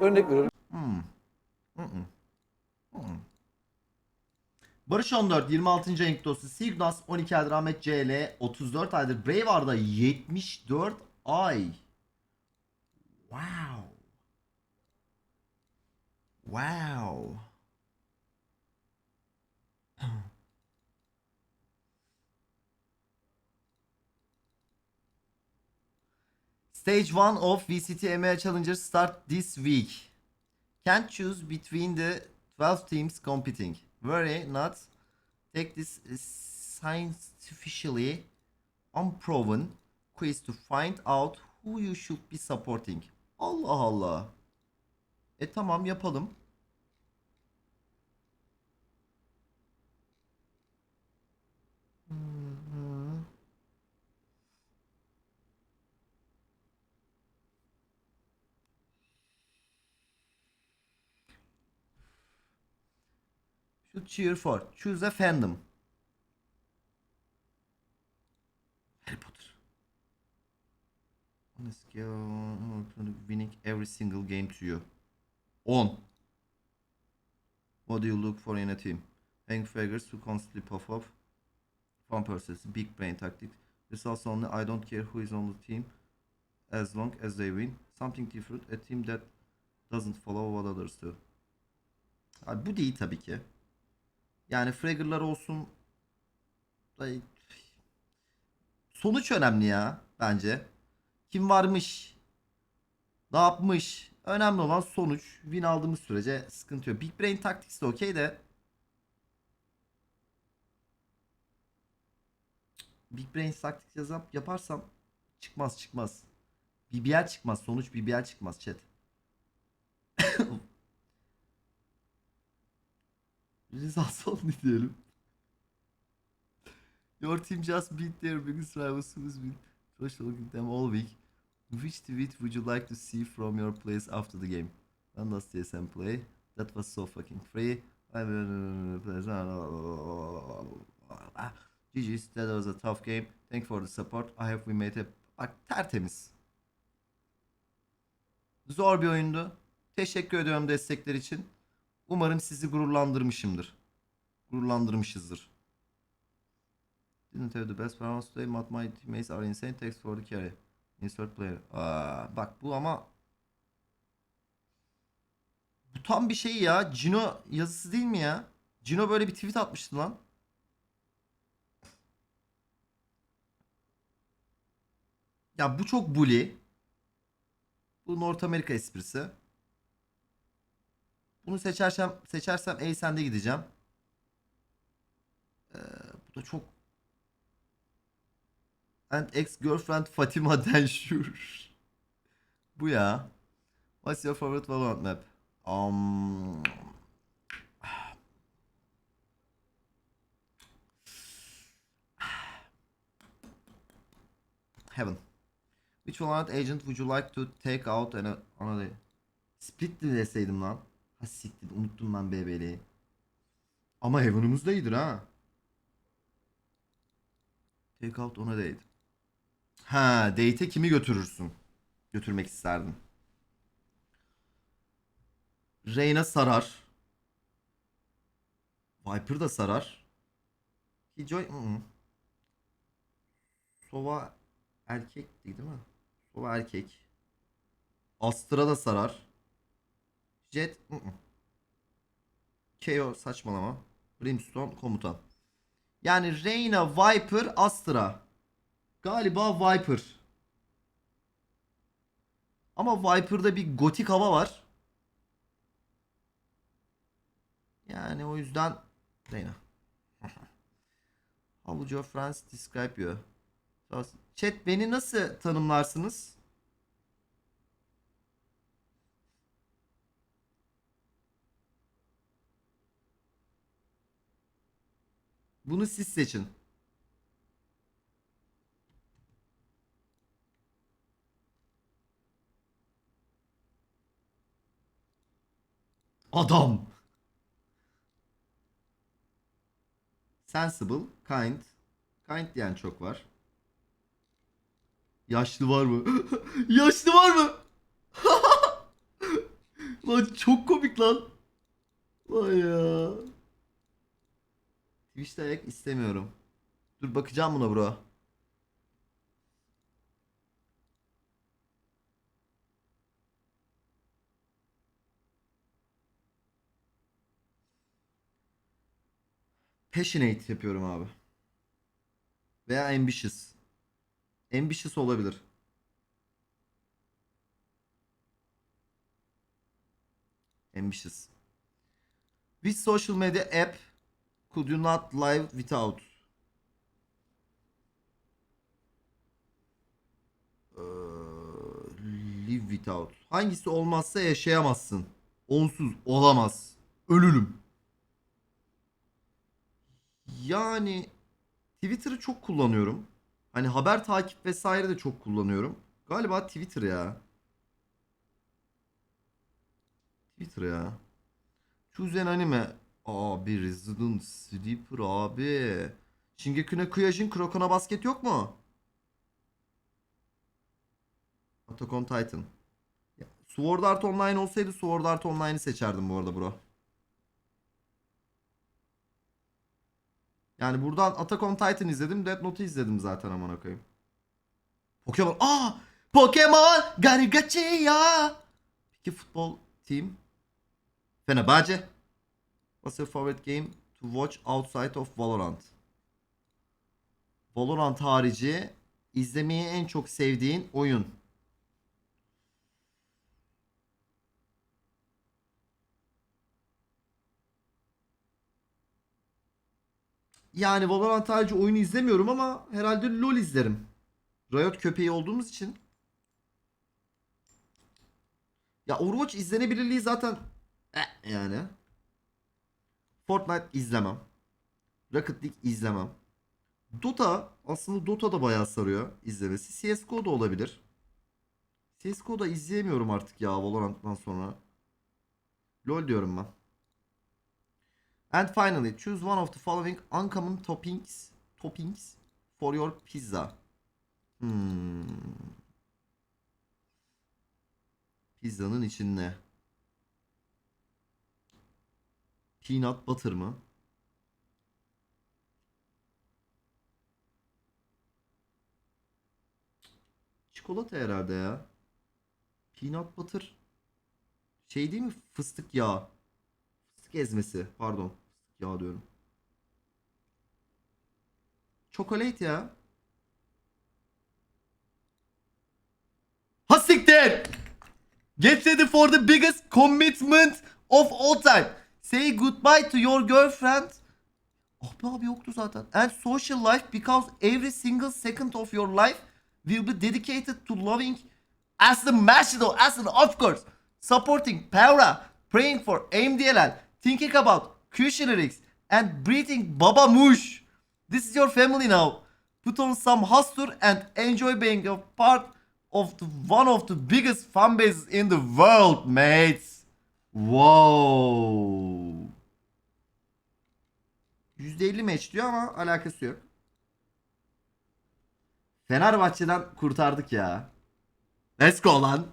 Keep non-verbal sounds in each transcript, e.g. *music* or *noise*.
Örnek veriyorum. Hmm. Hmm. Hmm. Barış 14 26. ayın dostu Signas 12 aydır Ahmet CL 34 aydır Braveheart'da 74 ay. Wow. Wow. Stage 1 of VCT EMEA Challenger start this week. Can't choose between the 12 teams competing. Worry not. Take this scientifically unproven quiz to find out who you should be supporting. Allah Allah. E tamam yapalım. Should cheer for. Choose a fandom. Harry Potter. Scale of winning every single game to you. 10. What do you look for in a team? Hang figures to constantly puff up. Fun process, big brain tactic. Results only. I don't care who is on the team as long as they win. Something different. A team that doesn't follow what others do. Abi bu değil tabii ki. Yani Fragger'lar olsun. Sonuç önemli ya bence. Kim varmış? Ne yapmış? Önemli olan sonuç. Win aldığımız sürece sıkıntı yok. Big Brain Tactics de okey de. Big Brain Tactics yazıp yaparsam çıkmaz çıkmaz. BBL çıkmaz. Sonuç BBL çıkmaz chat. *laughs* Rıza son ne diyelim? Your team just beat their biggest rivals who's been trash talking them all week. Which tweet would you like to see from your players after the game? When does TSM play? That was so fucking free. I GG's, that was a tough game. Thank for the support. I hope we made. Bak tertemiz. Zor bir oyundu. Teşekkür ediyorum destekler için. Umarım sizi gururlandırmışımdır. Gururlandırmışızdır. Didn't have the best performance today, but my teammates are insane. Thanks for the carry. Insert player. Aa, bak bu ama bu tam bir şey ya. Cino yazısı değil mi ya? Cino böyle bir tweet atmıştı lan. Ya bu çok bully. Bu North Amerika esprisi. Bunu seçersem seçersem Eysen'de gideceğim. Ee, bu da çok And ex-girlfriend Fatima *laughs* Denşur. bu ya. What's your favorite Valorant map? Um, Heaven. Which Valorant agent would you like to take out and another Split mi deseydim lan? Ha siktir unuttum ben BBL'yi. Ama Heaven'ımız da iyidir ha. Take out ona date. Ha, date'e kimi götürürsün? Götürmek isterdin. Reyna sarar. Viper da sarar. I -ı. Sova erkek değil mi? Sova erkek. Astra da sarar. Jet. KO saçmalama. Brimstone komutan. Yani Reyna, Viper, Astra. Galiba Viper. Ama Viper'da bir gotik hava var. Yani o yüzden Reyna. How would your friends describe you? Chat beni nasıl tanımlarsınız? Bunu siz seçin. Adam. Sensible, kind. Kind diyen çok var. Yaşlı var mı? *gasps* Yaşlı var mı? *laughs* Lan çok komik lan. Vay ya. Twitch'te ayak istemiyorum. Dur bakacağım buna bro. Passionate yapıyorum abi. Veya ambitious. Ambitious olabilir. Ambitious. Which social media app could you not live without? Ee, live without. Hangisi olmazsa yaşayamazsın. Onsuz olamaz. Ölürüm. Yani Twitter'ı çok kullanıyorum. Hani haber takip vesaire de çok kullanıyorum. Galiba Twitter ya. Twitter ya. Choose an anime. Abi Resident Sleeper abi. Shingeki no Kyojin Krokona Basket yok mu? Attack on Titan. Ya, Sword Art Online olsaydı Sword Art Online'ı seçerdim bu arada bro. Yani buradan Attack on Titan izledim. Death Note'u izledim zaten amına koyayım. Pokemon. Aa! Pokemon Garigachia. ya. Peki futbol team? Fenerbahçe. What's your favorite game to watch outside of Valorant? Valorant harici izlemeyi en çok sevdiğin oyun. Yani Valorant harici oyunu izlemiyorum ama herhalde LoL izlerim. Riot köpeği olduğumuz için. Ya Overwatch izlenebilirliği zaten eh, yani. Fortnite izlemem. Rocket League izlemem. Dota aslında Dota da bayağı sarıyor izlemesi. CSGO da olabilir. CSGO da izleyemiyorum artık ya Valorant'tan sonra. LoL diyorum ben. And finally, choose one of the following uncommon toppings toppings for your pizza. Hmm. Pizzanın içinde. Peanut butter mı? Çikolata herhalde ya. Peanut butter. Şey değil mi? Fıstık yağı. Fıstık ezmesi. Pardon. Fıstık yağı diyorum. Chocolate ya. Ha siktir! Get ready for the biggest commitment of all time. Say goodbye to your girlfriend. Be abi yoktu zaten. And social life because every single second of your life will be dedicated to loving as the Macedo, as an of course, supporting Paura, praying for AMDLL, thinking about Kushnerix, and breathing Baba Mush. This is your family now. Put on some hustle and enjoy being a part of the, one of the biggest fan bases in the world, mates. Wow. %50 meç diyor ama alakası yok. Fenerbahçe'den kurtardık ya. Let's go lan.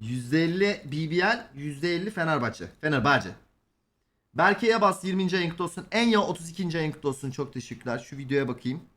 %50 BBL, %50 Fenerbahçe. Fenerbahçe. Berke'ye bas 20. ayın kutlu olsun. Enya 32. ayın kutlu olsun. Çok teşekkürler. Şu videoya bakayım.